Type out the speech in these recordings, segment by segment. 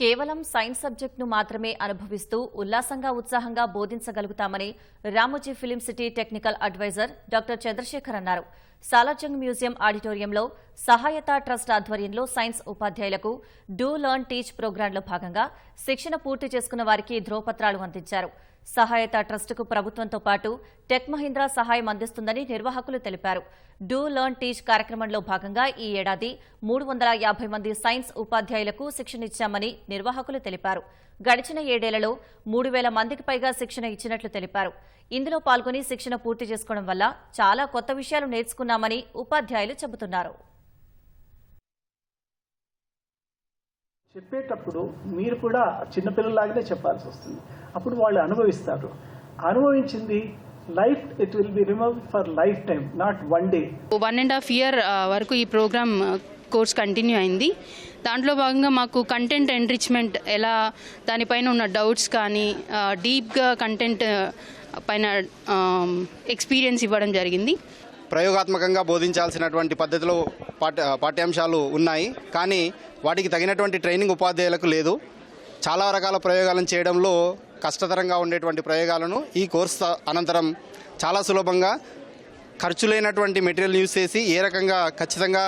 కేవలం సైన్స్ సబ్జెక్టును మాత్రమే అనుభవిస్తూ ఉల్లాసంగా ఉత్సాహంగా బోధించగలుగుతామని Ramoji film city technical advisor doctor Chandrasekhar అన్నారు. సాలార్జంగ్ మ్యూజియం ఆడిటోరియంలో సహాయత ట్రస్ట్ ఆధ్వర్యంలో సైన్స్ ఉపాధ్యాయులకు డూ లర్న్ టీచ్ ప్రోగ్రాంలో భాగంగా శిక్షణ పూర్తి చేసుకున్న వారికి ధ్రువపత్రాలు అందించారు. సహాయత ట్రస్టుకు ప్రభుత్వంతో పాటు టెక్ మహీంద్రా సహాయం అందిస్తుందని నిర్వాహకులు తెలిపారు. డూ లర్న్ టీచ్ కార్యక్రమంలో భాగంగా ఈ ఏడాది మూడు వందల యాభై మంది సైన్స్ ఉపాధ్యాయులకు శిక్షణ ఇచ్చామని నిర్వాహకులు తెలిపారు. గడిచిన ఏడేళ్ళలో మూడు వేల మందికి పైగా శిక్షణ ఇచ్చినట్లు తెలిపారు. ఇందులో పాల్గొని శిక్షణ పూర్తి చేసుకోవడం వల్ల చాలా కొత్త విషయాలు నేర్చుకున్నామని ఉపాధ్యాయులు చెబుతున్నారు. చెప్పేటప్పుడు మీరు కూడా చిన్నపిల్లలాగానే చెప్పాల్సి వస్తుంది. అప్పుడు వాళ్ళు అనుభవిస్తారు. అనుభవించింది life it will be remove for life time not one day one and half year వరకు ఈ ప్రోగ్రామ్ కోర్స్ కంటిన్యూ అయింది. దాంట్లో భాగంగా మాకు కంటెంట్ ఎన్రిచ్మెంట్ ఎలా దానిపైన ఉన్న డౌట్స్ కానీ డీప్గా కంటెంట్ పైన ఎక్స్పీరియన్స్ ఇవ్వడం జరిగింది. ప్రయోగాత్మకంగా బోధించాల్సినటువంటి పద్ధతిలో పాఠ్య పాఠ్యాంశాలు ఉన్నాయి. కానీ వాటికి తగినటువంటి ట్రైనింగ్ ఉపాధ్యాయులకు లేదు. చాలా రకాల ప్రయోగాలను చేయడంలో కష్టతరంగా ఉండేటువంటి ప్రయోగాలను ఈ కోర్సు అనంతరం చాలా సులభంగా ఖర్చు లేనటువంటి మెటీరియల్ యూస్ చేసి ఏ రకంగా ఖచ్చితంగా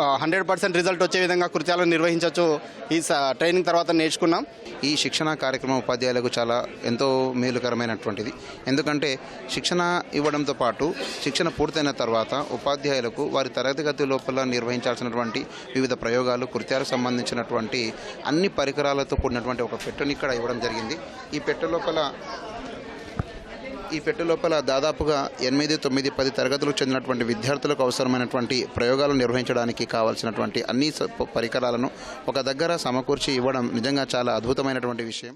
హండ్రెడ్ పర్సెంట్ రిజల్ట్ వచ్చే విధంగా కృత్యాలను నిర్వహించవచ్చు. ఈ స- ట్రైనింగ్ తర్వాత నేర్చుకున్నాం. ఈ శిక్షణ కార్యక్రమం ఉపాధ్యాయులకు చాలా ఎంతో మేలుకరమైనటువంటిది. ఎందుకంటే శిక్షణ ఇవ్వడంతో పాటు శిక్షణ పూర్తయిన తర్వాత ఉపాధ్యాయులకు వారి తరగతి లోపల నిర్వహించాల్సినటువంటి వివిధ ప్రయోగాలు కృత్యాలకు సంబంధించినటువంటి అన్ని పరికరాలతో కూడినటువంటి ఒక పెట్టెని ఇక్కడ ఇవ్వడం జరిగింది. ఈ పెట్టె లోపల ఈ పెట్టె లోపల దాదాపుగా ఎనిమిది తొమ్మిది పది తరగతులకు చెందినటువంటి విద్యార్థులకు అవసరమైనటువంటి ప్రయోగాలు నిర్వహించడానికి కావాల్సినటువంటి అన్ని పరికరాలను ఒక దగ్గర సమకూర్చి ఇవ్వడం నిజంగా చాలా అద్భుతమైనటువంటి విషయం.